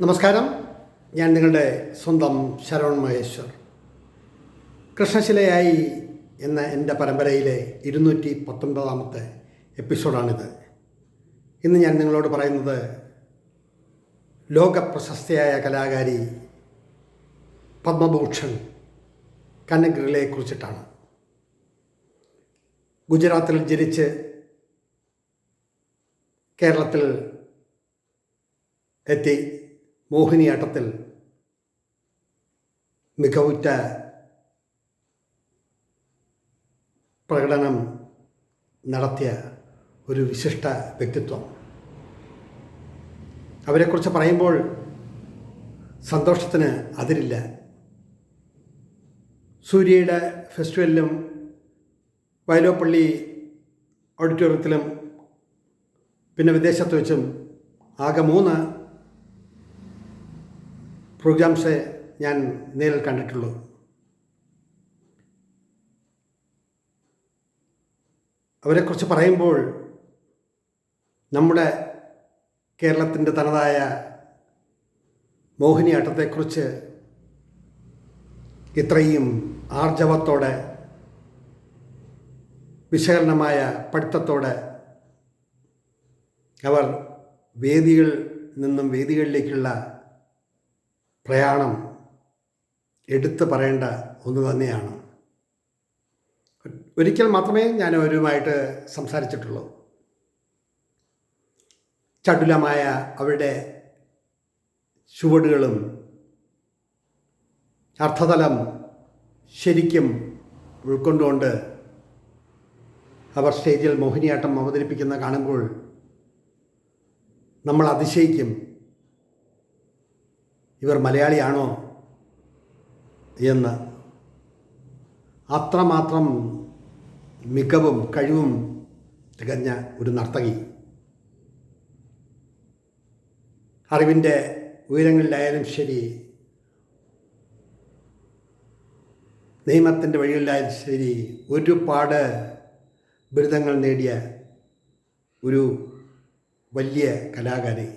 നമസ്കാരം. ഞാൻ നിങ്ങളുടെ സ്വന്തം ശരവൺ മഹേശ്വർ. കൃഷ്ണശിലയായി എന്ന എന്റെ പരമ്പരയിലെ ഇരുന്നൂറ്റി പത്തൊൻപതാമത്തെ എപ്പിസോഡാണിത്. ഇന്ന് ഞാൻ നിങ്ങളോട് പറയുന്നത് ലോക പ്രശസ്തയായ കലാകാരി പത്മഭൂഷൺ കനഗ്രലെ കുറിച്ചിട്ടാണ്. ഗുജറാത്തിൽ ജനിച്ച് കേരളത്തിൽ എത്തി. മോഹിനിയാട്ടത്തിൽ മികവുറ്റ പ്രകടനം നടത്തിയ ഒരു വിശിഷ്ട വ്യക്തിത്വം. അവരെക്കുറിച്ച് പറയുമ്പോൾ സന്തോഷത്തിന് അതിരില്ല. സൂര്യയുടെ ഫെസ്റ്റിവലിലും വയലോപ്പള്ളി ഓഡിറ്റോറിയത്തിലും പിന്നെ വിദേശത്ത് വെച്ചും ആകെ മൂന്ന് പ്രോഗ്രാംസേ ഞാൻ നേരിൽ കണ്ടിട്ടുള്ളൂ. അവരെക്കുറിച്ച് പറയുമ്പോൾ നമ്മുടെ കേരളത്തിന്റെ തനതായ മോഹിനിയാട്ടത്തെക്കുറിച്ച് ഇത്രയും ആർജവത്തോടെ വിശകലനമായ പഠിത്തത്തോടെ അവർ വേദികൾ നിന്നും വേദികളിലേക്കുള്ള പ്രയാണം എടുത്തു പറയേണ്ട ഒന്ന് തന്നെയാണ്. ഒരിക്കൽ മാത്രമേ ഞാൻ അവരുമായിട്ട് സംസാരിച്ചിട്ടുള്ളൂ. ചടുലമായ അവരുടെ ചുവടുകളും അർത്ഥതലം ശരിക്കും ഉൾക്കൊണ്ടുകൊണ്ട് അവർ സ്റ്റേജിൽ മോഹിനിയാട്ടം അവതരിപ്പിക്കുന്ന കാണുമ്പോൾ നമ്മൾ അതിശയിക്കും. ഇവർ മലയാളിയാണോ എന്ന് അത്രമാത്രം മികവും കഴിവും തികഞ്ഞ ഒരു നർത്തകി. അറിവിന്റെ ഉയരങ്ങളിലായാലും ശരി നിയമത്തിന്റെ വഴികളിലായാലും ശരി ഒരുപാട് ബിരുദങ്ങൾ നേടിയ ഒരു വലിയ കലാകാരി.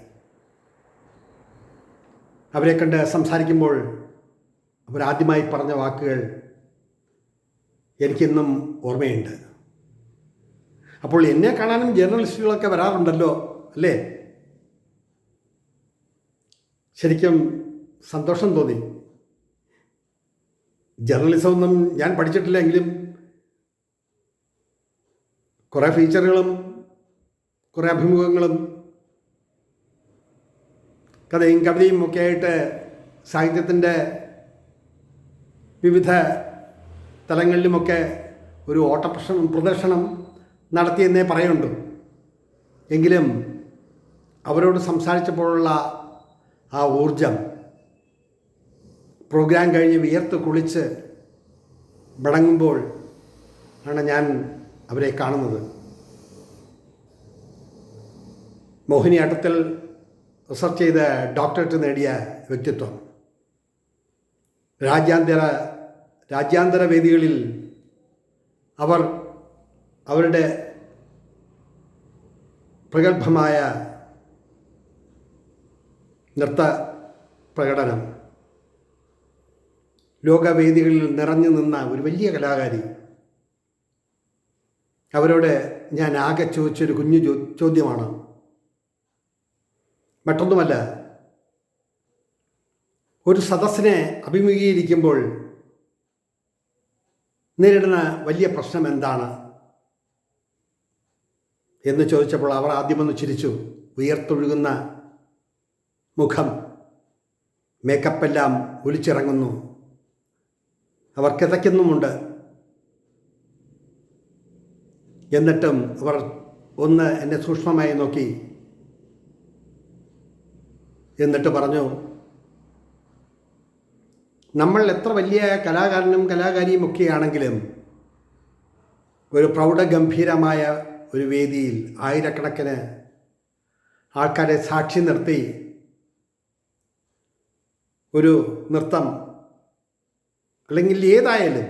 അവരെ കണ്ട് സംസാരിക്കുമ്പോൾ അവരാദ്യമായി പറഞ്ഞ വാക്കുകൾ എനിക്കിന്നും ഓർമ്മയുണ്ട്. അപ്പോൾ എന്നെ കാണാനും ജേർണലിസ്റ്റുകളൊക്കെ വരാറുണ്ടല്ലോ അല്ലേ? ശരിക്കും സന്തോഷം തോന്നി. ജേർണലിസം ഒന്നും ഞാൻ പഠിച്ചിട്ടില്ലെങ്കിലും കുറേ ഫീച്ചറുകളും കുറേ അഭിമുഖങ്ങളും കഥയും കവിതയും ഒക്കെ ആയിട്ട് സാഹിത്യത്തിന്റെ വിവിധ തലങ്ങളിലുമൊക്കെ ഒരു ഓട്ട പ്രശ്നം പ്രദർശനം നടത്തിയെന്നേ പറയുള്ളൂ. എങ്കിലും അവരോട് സംസാരിച്ചപ്പോഴുള്ള ആ ഊർജം പ്രോഗ്രാം കഴിഞ്ഞ് വിയർത്ത് കുളിച്ച് മടങ്ങുമ്പോൾ ആണ് ഞാൻ അവരെ കാണുന്നത്. മോഹിനിയാട്ടത്തിൽ റിസർച്ച് ചെയ്ത് ഡോക്ടറേറ്റ് നേടിയ വ്യക്തിത്വം. രാജ്യാന്തര രാജ്യാന്തര വേദികളിൽ അവർ അവരുടെ പ്രഗത്ഭമായ നൃത്ത പ്രകടനം ലോകവേദികളിൽ നിറഞ്ഞു നിന്ന ഒരു വലിയ കലാകാരി അവരോട് ഞാൻ ആകെ ചോദിച്ചൊരു കുഞ്ഞു ചോദ്യമാണ്. മറ്റൊന്നുമല്ല ഒരു സദസ്സിനെ അഭിമുഖീകരിക്കുമ്പോൾ നേരിടുന്ന വലിയ പ്രശ്നം എന്താണ് എന്ന് ചോദിച്ചപ്പോൾ അവർ ആദ്യമൊന്ന് ചിരിച്ചു. ഉയർത്തൊഴുകുന്ന മുഖം മേക്കപ്പെല്ലാം ഒലിച്ചിറങ്ങുന്നു. അവർ കിതയ്ക്കുന്നുമുണ്ട് എന്നിട്ടും അവർ ഒന്ന് എന്നെ സൂക്ഷ്മമായി നോക്കി. എന്നിട്ട് പറഞ്ഞു നമ്മൾ എത്ര വലിയ കലാകാരനും കലാകാരിയും ഒക്കെയാണെങ്കിലും ഒരു പ്രൗഢഗംഭീരമായ ഒരു വേദിയിൽ ആയിരക്കണക്കിന് ആൾക്കാരെ സാക്ഷി നിർത്തി ഒരു നൃത്തം അല്ലെങ്കിൽ ഏതായാലും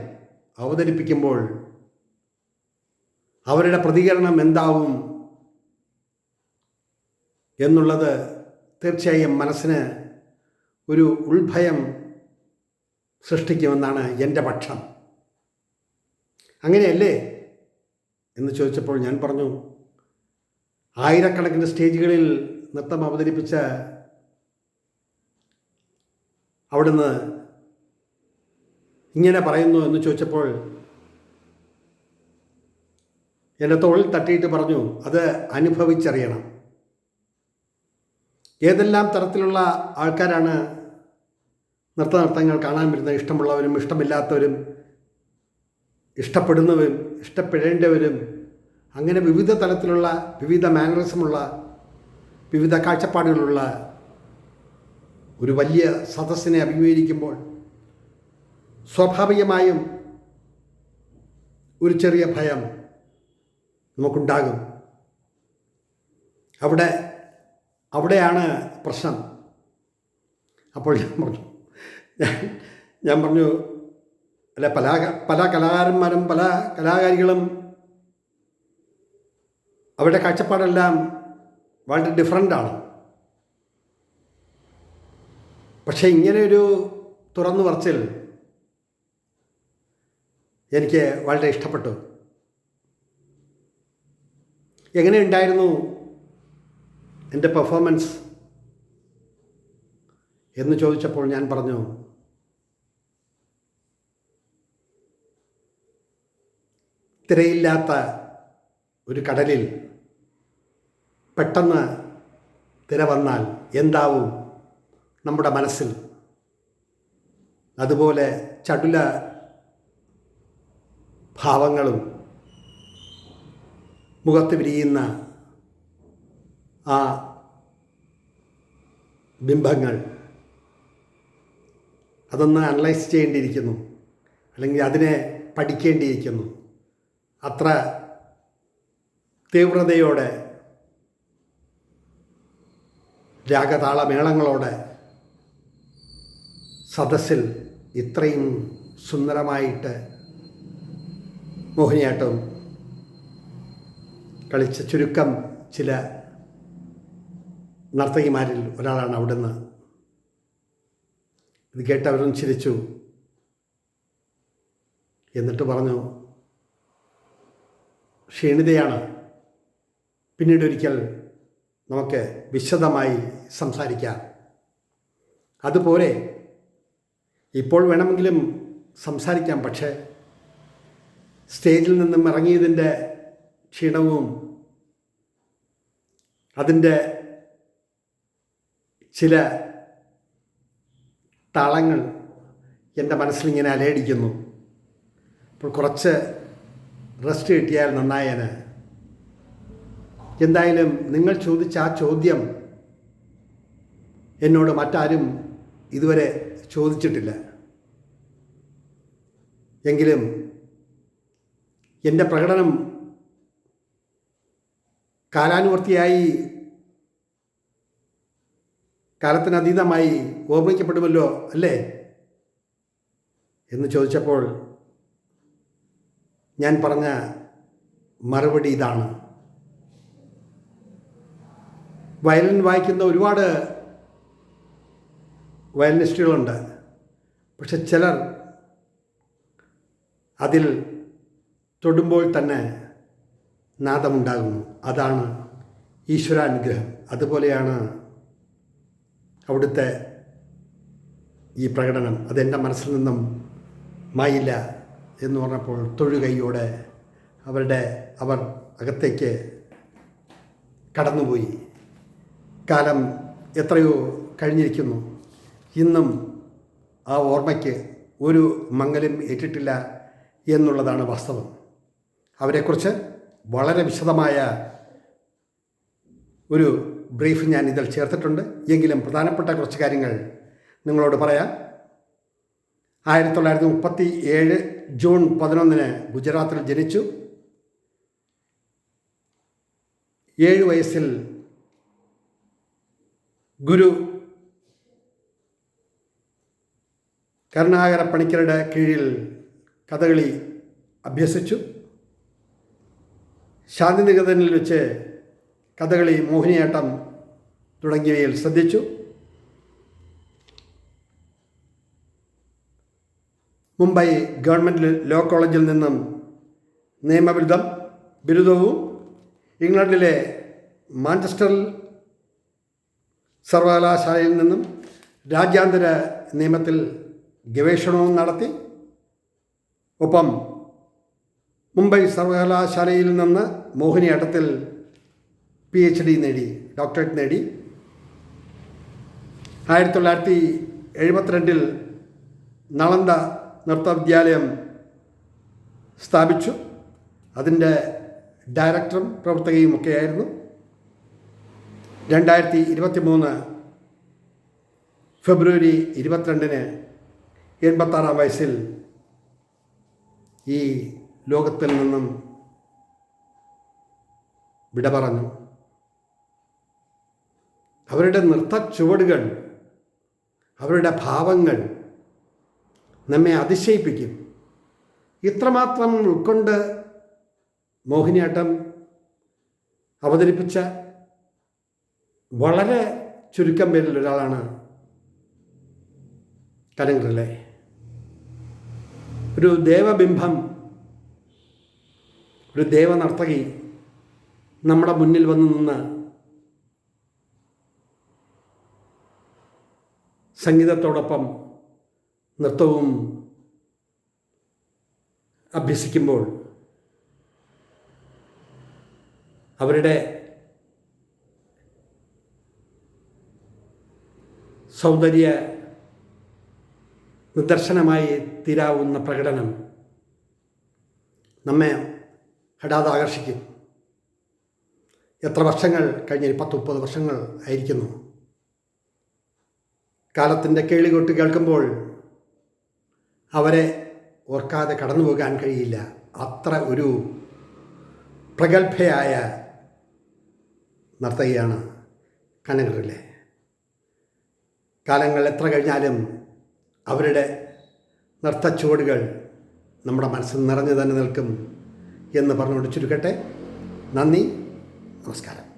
അവതരിപ്പിക്കുമ്പോൾ അവരുടെ പ്രതികരണം എന്താവും എന്നുള്ളത് തീർച്ചയായും മനസ്സിന് ഒരു ഉൾഭയം സൃഷ്ടിക്കുമെന്നാണ് എന്റെ പക്ഷം. അങ്ങനെയല്ലേ? എന്ന് ചോദിച്ചപ്പോൾ ഞാൻ പറഞ്ഞു ആയിരക്കണക്കിന് സ്റ്റേജുകളിൽ നൃത്തം അവതരിപ്പിച്ച അവിടുന്ന് ഇങ്ങനെ പറയുന്നു എന്ന് ചോദിച്ചപ്പോൾ എന്റെ തോളിൽ തട്ടിയിട്ട് പറഞ്ഞു അത് അനുഭവിച്ചറിയണം. ഏതെല്ലാം തരത്തിലുള്ള ആൾക്കാരാണ് നൃത്ത നൃത്തങ്ങൾ കാണാൻ വരുന്നത്? ഇഷ്ടമുള്ളവരും ഇഷ്ടമില്ലാത്തവരും ഇഷ്ടപ്പെടുന്നവരും ഇഷ്ടപ്പെടേണ്ടവരും അങ്ങനെ വിവിധ തലത്തിലുള്ള വിവിധ മാനറിസമുള്ള വിവിധ കാഴ്ചപ്പാടുകളുള്ള ഒരു വലിയ സദസ്സിനെ അഭിമുഖീകരിക്കുമ്പോൾ സ്വാഭാവികമായും ഒരു ചെറിയ ഭയം നമുക്കുണ്ടാകും. അവിടെ അവിടെയാണ് പ്രശ്നം. അപ്പോൾ ഞാൻ പറഞ്ഞു ഞാൻ പറഞ്ഞു അല്ല പല പല കലാകാരന്മാരും പല കലാകാരികളും അവരുടെ കാഴ്ചപ്പാടെല്ലാം വളരെ ഡിഫറന്റാണ് പക്ഷേ ഇങ്ങനെയൊരു തുറന്നു പറച്ചിൽ എനിക്ക് വളരെ ഇഷ്ടപ്പെട്ടു. എങ്ങനെയുണ്ടായിരുന്നു എന്റെ പെർഫോമൻസ് എന്ന് ചോദിച്ചപ്പോൾ ഞാൻ പറഞ്ഞു തിരയില്ലാത്ത ഒരു കടലിൽ പെട്ടെന്ന് തിര വന്നാൽ എന്താവും നമ്മുടെ മനസ്സിൽ? അതുപോലെ ചടുല ഭാവങ്ങളും മുഖത്ത് വിരിയുന്ന ആ ബിംബങ്ങൾ. അതൊന്ന് അനലൈസ് ചെയ്യേണ്ടിയിരിക്കുന്നു. അല്ലെങ്കിൽ അതിനെ പഠിക്കേണ്ടിയിരിക്കുന്നു. അത്ര തീവ്രതയോടെ രാഗതാളമേളങ്ങളോടെ സദസ്സിൽ ഇത്രയും സുന്ദരമായിട്ട് മോഹിനിയാട്ടം കളിച്ച ചുരുക്കം ചില നർത്തകിമാരിൽ ഒരാളാണ് അവിടുന്ന്. ഇത് കേട്ടവരും ചിരിച്ചു. എന്നിട്ട് പറഞ്ഞു ക്ഷീണിതയാണ്. പിന്നീട് ഒരിക്കൽ നമുക്ക് വിശദമായി സംസാരിക്കാം. അതുപോലെ ഇപ്പോൾ വേണമെങ്കിലും സംസാരിക്കാം പക്ഷേ സ്റ്റേജിൽ നിന്നും ഇറങ്ങിയതിന്റെ ക്ഷീണവും അതിന്റെ ചില താളങ്ങൾ എന്റെ മനസ്സിലിങ്ങനെ അലയടിക്കുന്നു. അപ്പോൾ കുറച്ച് റെസ്റ്റ് കിട്ടിയാൽ നന്നായേനെ. എന്തായാലും നിങ്ങൾ ചോദിച്ച ആ ചോദ്യം എന്നോട് മറ്റാരും ഇതുവരെ ചോദിച്ചിട്ടില്ല. എങ്കിലും എന്റെ പ്രകടനം കാലാനുവർത്തിയായി കാലത്തിനതീതമായി ഓർമ്മിക്കപ്പെടുമല്ലോ അല്ലേ? എന്ന് ചോദിച്ചപ്പോൾ ഞാൻ പറഞ്ഞ മറുപടി ഇതാണ്. വയലിൻ വായിക്കുന്ന ഒരുപാട് വയലിനിസ്റ്റുകളുണ്ട്. പക്ഷെ ചിലർ അതിൽ തൊടുമ്പോൾ തന്നെ നാദമുണ്ടാകുന്നു. അതാണ് ഈശ്വരാനുഗ്രഹം. അതുപോലെയാണ് അവിടുത്തെ ഈ പ്രകടനം അതെന്റെ മനസ്സിൽ നിന്നും മായില്ല എന്ന് പറഞ്ഞപ്പോൾ തൊഴുകൈയോടെ അവരുടെ അവർ അകത്തേക്ക് കടന്നുപോയി. കാലം എത്രയോ കഴിഞ്ഞിരിക്കുന്നു. ഇന്നും ആ ഓർമ്മയ്ക്ക് ഒരു മങ്ങലും ഏറ്റിട്ടില്ല എന്നുള്ളതാണ് വാസ്തവം. അവരെക്കുറിച്ച് വളരെ വിശദമായ ഒരു ബ്രീഫ് ഞാൻ ഇതിൽ ചേർത്തിട്ടുണ്ട്. എങ്കിലും പ്രധാനപ്പെട്ട കുറച്ച് കാര്യങ്ങൾ നിങ്ങളോട് പറയാം. ആയിരത്തി തൊള്ളായിരത്തി മുപ്പത്തി ഏഴ് ജൂൺ പതിനൊന്നിന് ഗുജറാത്തിൽ ജനിച്ചു. ഏഴ് വയസ്സിൽ ഗുരു കരുണാകര പണിക്കരുടെ കീഴിൽ കഥകളി അഭ്യസിച്ചു. ശാന്തിനികേതനിൽ വെച്ച് കഥകളി മോഹിനിയാട്ടം തുടങ്ങിയവയിൽ ശ്രദ്ധിച്ചു. മുംബൈ ഗവൺമെന്റ് ലോ കോളേജിൽ നിന്നും നിയമബിരുദം ബിരുദവും ഇംഗ്ലണ്ടിലെ മാഞ്ചസ്റ്ററിൽ സർവകലാശാലയിൽ നിന്നും രാജ്യാന്തര നിയമത്തിൽ ഗവേഷണവും നടത്തി. ഒപ്പം മുംബൈ സർവകലാശാലയിൽ നിന്ന് മോഹിനിയാട്ടത്തിൽ പി എച്ച് ഡി നേടി ഡോക്ടറേറ്റ് നേടി. ആയിരത്തി തൊള്ളായിരത്തി എഴുപത്തിരണ്ടിൽ നളന്ദ നൃത്ത വിദ്യാലയം സ്ഥാപിച്ചു. അതിന്റെ ഡയറക്ടറും പ്രവർത്തകയും ഒക്കെയായിരുന്നു രണ്ടായിരത്തി ഇരുപത്തി മൂന്ന് ഫെബ്രുവരി ഇരുപത്തിരണ്ടിന് എൺപത്താറാം വയസ്സിൽ ഈ ലോകത്തിൽ നിന്നും വിട പറഞ്ഞു. അവരുടെ നൃത്ത ചുവടുകൾ അവരുടെ ഭാവങ്ങൾ നമ്മെ അതിശയിപ്പിക്കും. ഇത്രമാത്രം ഉൾക്കൊണ്ട് മോഹിനിയാട്ടം അവതരിപ്പിച്ച വളരെ ചുരുക്കം പേരിൽ ഒരാളാണ് കലങ്കറിലെ ഒരു ദേവബിംബം ഒരു ദേവനർത്തകി നമ്മുടെ മുന്നിൽ വന്ന് നിന്ന് സംഗീതത്തോടൊപ്പം നൃത്തവും അഭ്യസിക്കുമ്പോൾ അവരുടെ സൗന്ദര്യ നിദർശനമായി തീരാവുന്ന പ്രകടനം നമ്മെ ഹഠാത് ആകർഷിക്കും എത്ര വർഷങ്ങൾ കഴിഞ്ഞ പത്ത് മുപ്പത് വർഷങ്ങൾ ആയിരിക്കുന്നു. കാലത്തിന്റെ കേളികൊട്ട് കേൾക്കുമ്പോൾ അവരെ ഓർക്കാതെ കടന്നു പോകാൻ കഴിയില്ല. അത്ര ഒരു പ്രഗത്ഭയായ നർത്തകിയാണ് കനകറിലെ. കാലങ്ങൾ എത്ര കഴിഞ്ഞാലും അവരുടെ നൃത്തച്ചുവടുകൾ നമ്മുടെ മനസ്സിൽ നിറഞ്ഞു തന്നെ നിൽക്കും എന്ന് പറഞ്ഞുകൊണ്ട് ചുരുക്കട്ടെ. നന്ദി നമസ്കാരം.